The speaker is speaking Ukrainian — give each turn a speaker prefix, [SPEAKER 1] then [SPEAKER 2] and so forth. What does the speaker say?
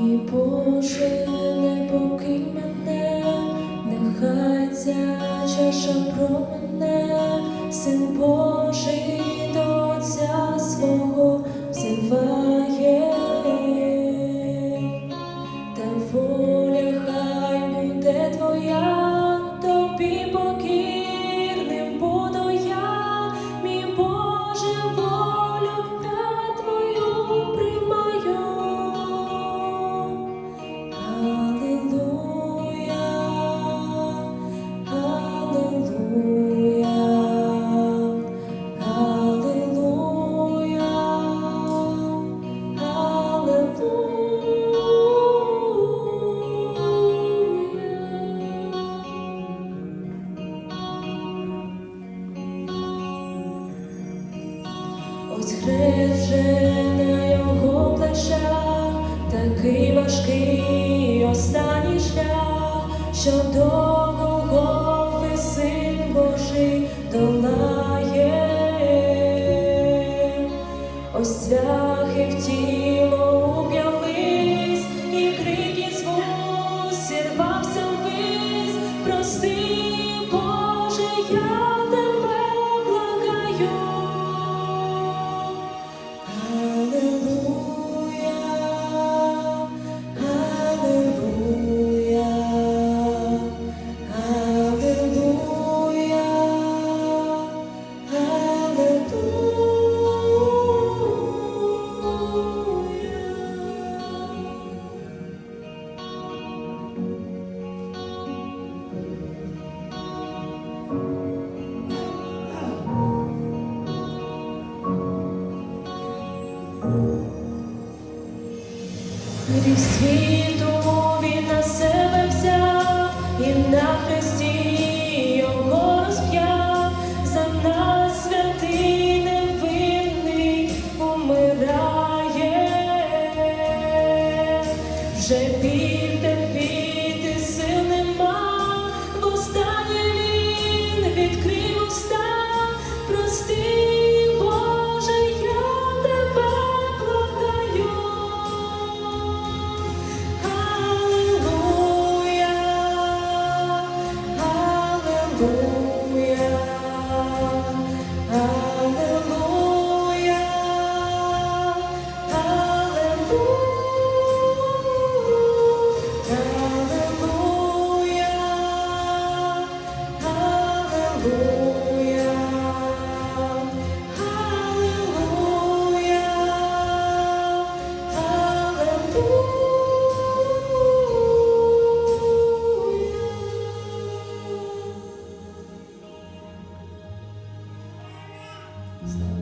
[SPEAKER 1] Боже, не покинь мене, нехай ця чаша про мене, син Божий до Отця Ось на його плечах, такий важкий останній шлях, що до Голгофи син Божий долає. Ось цвяхи в тіло уп'ялись, і крики звук сірвався ввись. Прости, Гріх світу він себе взяв і на хресті його розп'яв, за нас святий невинний умирає, вже біль Stop.